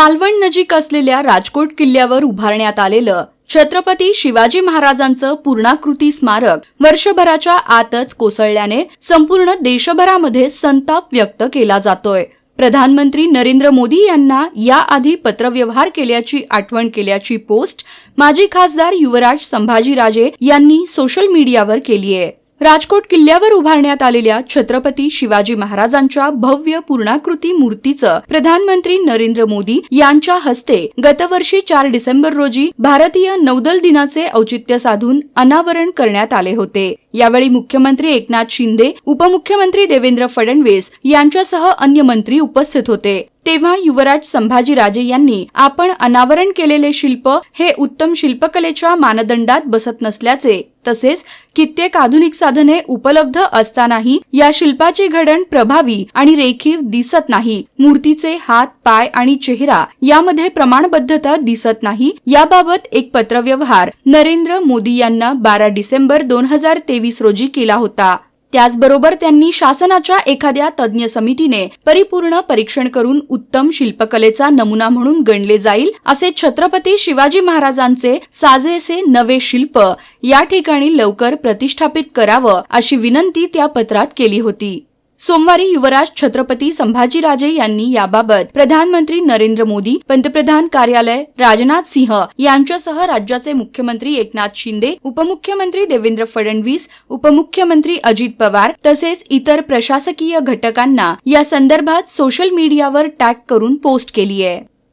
मालवण नजीक असलेल्या राजकोट किल्ल्यावर उभारण्यात आलेलं छत्रपती शिवाजी महाराजांचं पूर्णाकृती स्मारक वर्षभराच्या आतच कोसळल्याने संपूर्ण देशभरामध्ये संताप व्यक्त केला जातोय. प्रधानमंत्री नरेंद्र मोदी यांना याआधी पत्रव्यवहार केल्याची आठवण केल्याची पोस्ट माजी खासदार युवराज संभाजीराजे यांनी सोशल मीडियावर केली आहे राजकोट किल्ल्यावर उभारण्यात आलेल्या छत्रपती शिवाजी महाराजांच्या भव्य पूर्णाकृती मूर्तीचं प्रधानमंत्री नरेंद्र मोदी यांच्या हस्ते गतवर्षी चार डिसेंबर रोजी भारतीय नौदल दिनाचे औचित्य साधून अनावरण करण्यात आले होते. यावेळी मुख्यमंत्री एकनाथ शिंदे उपमुख्यमंत्री देवेंद्र फडणवीस यांच्यासह अन्य मंत्री उपस्थित होते. तेव्हा युवराज संभाजीराजे यांनी आपण अनावरण केलेले शिल्प हे उत्तम शिल्पकलेच्या मानदंडात बसत नसल्याचे तसेच कित्येक आधुनिक साधने उपलब्ध असतानाही या शिल्पाची घडण प्रभावी आणि रेखीव दिसत नाही. मूर्तीचे हात पाय आणि चेहरा यामध्ये प्रमाणबद्धता दिसत नाही. याबाबत एक पत्रव्यवहार नरेंद्र मोदी यांना बारा डिसेंबर दोन हजार तेवीस रोजी केला होता. त्याचबरोबर त्यांनी शासनाच्या एखाद्या तज्ज्ञ समितीने परिपूर्ण परीक्षण करून उत्तम शिल्पकलेचा नमुना म्हणून गणले जाईल असे छत्रपती शिवाजी महाराजांचे साजेसे नवे शिल्प या ठिकाणी लवकर प्रतिष्ठापित करावं अशी विनंती त्या पत्रात केली होती. सोमवारी युवराज छत्रपती संभाजीराजे यांनी याबाबत प्रधानमंत्री नरेंद्र मोदी पंतप्रधान कार्यालय राजनाथ सिंह यांच्यासह राज्याचे मुख्यमंत्री एकनाथ शिंदे उपमुख्यमंत्री देवेंद्र फडणवीस उपमुख्यमंत्री अजित पवार तसेच इतर प्रशासकीय घटकांना या संदर्भात सोशल मीडियावर टॅग करून पोस्ट केली आहे